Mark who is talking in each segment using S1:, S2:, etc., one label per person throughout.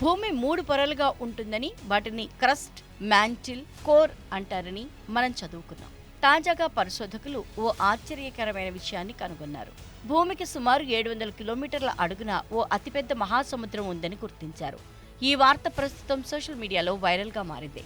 S1: భూమి మూడు పొరలుగా ఉంటుందని వాటిని క్రస్ట్ మ్యాంటిల్ కోర్ అంటారని మనం చదువుకున్నాం. తాజాగా పరిశోధకులు ఓ ఆశ్చర్యకరమైన విషయాన్ని కనుగొన్నారు. భూమికి సుమారు ఏడు వందల కిలోమీటర్ల అడుగున ఓ అతిపెద్ద మహాసముద్రం ఉందని గుర్తించారు. ఈ వార్త ప్రస్తుతం సోషల్ మీడియాలో వైరల్గా మారింది.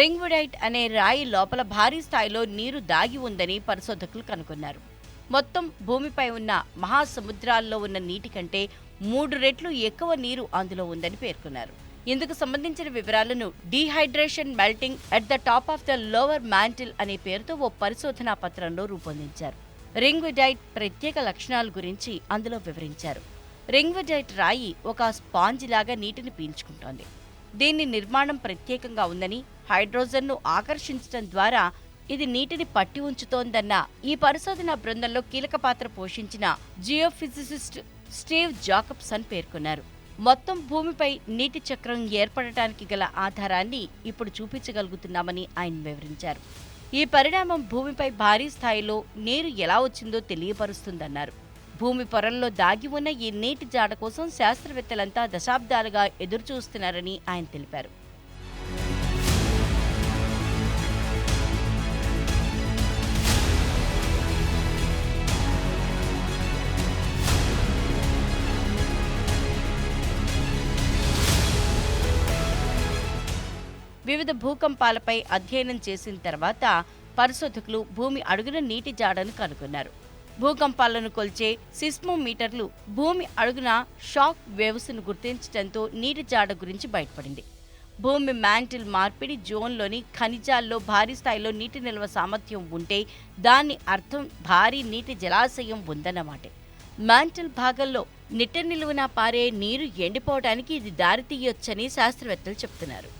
S1: రింగ్వుడైట్ అనే రాయి లోపల భారీ స్థాయిలో నీరు దాగి ఉందని పరిశోధకులు కనుగొన్నారు. మొత్తం భూమిపై ఉన్న మహాసముద్రాల్లో ఉన్న నీటి కంటే మూడు రెట్లు ఎక్కువ నీరు అందులో ఉందని పేర్కొన్నారు. ఇందుకు సంబంధించిన వివరాలను dehydration melting at the top of the lower mantle అనే పేరుతో ఓ పరిశోధనా పత్రంలో రూపొందించారు. రింగ్విడైట్ ప్రత్యేక లక్షణాల గురించి అందులో వివరించారు. రింగ్విడైట్ రాయి ఒక స్పాంజ్ లాగా నీటిని పీల్చుకుంటోంది. దీని నిర్మాణం ప్రత్యేకంగా ఉందని హైడ్రోజన్ను ఆకర్షించడం ద్వారా ఇది నీటిని పట్టి ఉంచుతోందన్న ఈ పరిశోధన బృందంలో కీలక పాత్ర పోషించిన జియోఫిజిసిస్ట్ స్టీవ్ జాకబ్సన్ పేర్కొన్నారు. మొత్తం భూమిపై నీటి చక్రం ఏర్పడటానికి గల ఆధారాన్ని ఇప్పుడు చూపించగలుగుతున్నామని ఆయన వివరించారు. ఈ పరిణామం భూమిపై భారీ స్థాయిలో నీరు ఎలా వచ్చిందో తెలియపరుస్తుందన్నారు. భూమి పొరల్లో దాగి ఉన్న ఈ నీటి జాడ కోసం శాస్త్రవేత్తలంతా దశాబ్దాలుగా ఎదురుచూస్తున్నారని ఆయన తెలిపారు. వివిధ భూకంపాలపై అధ్యయనం చేసిన తర్వాత పరిశోధకులు భూమి అడుగున నీటి జాడను కనుగొన్నారు. భూకంపాలను కొల్చే సిస్మోమీటర్లు భూమి అడుగున షాక్ వేవ్స్ను గుర్తించడంతో నీటి జాడ గురించి బయటపడింది. భూమి మ్యాంటిల్ మార్పిడి జోన్లోని ఖనిజాల్లో భారీ స్థాయిలో నీటి నిల్వ సామర్థ్యం ఉంటే దాని అర్థం భారీ నీటి జలాశయం ఉందన్నమాటే. మ్యాంటిల్ భాగంలో నిట్ట నిలువున పారే నీరు ఎండిపోవడానికి ఇది దారితీయొచ్చని శాస్త్రవేత్తలు చెప్తున్నారు.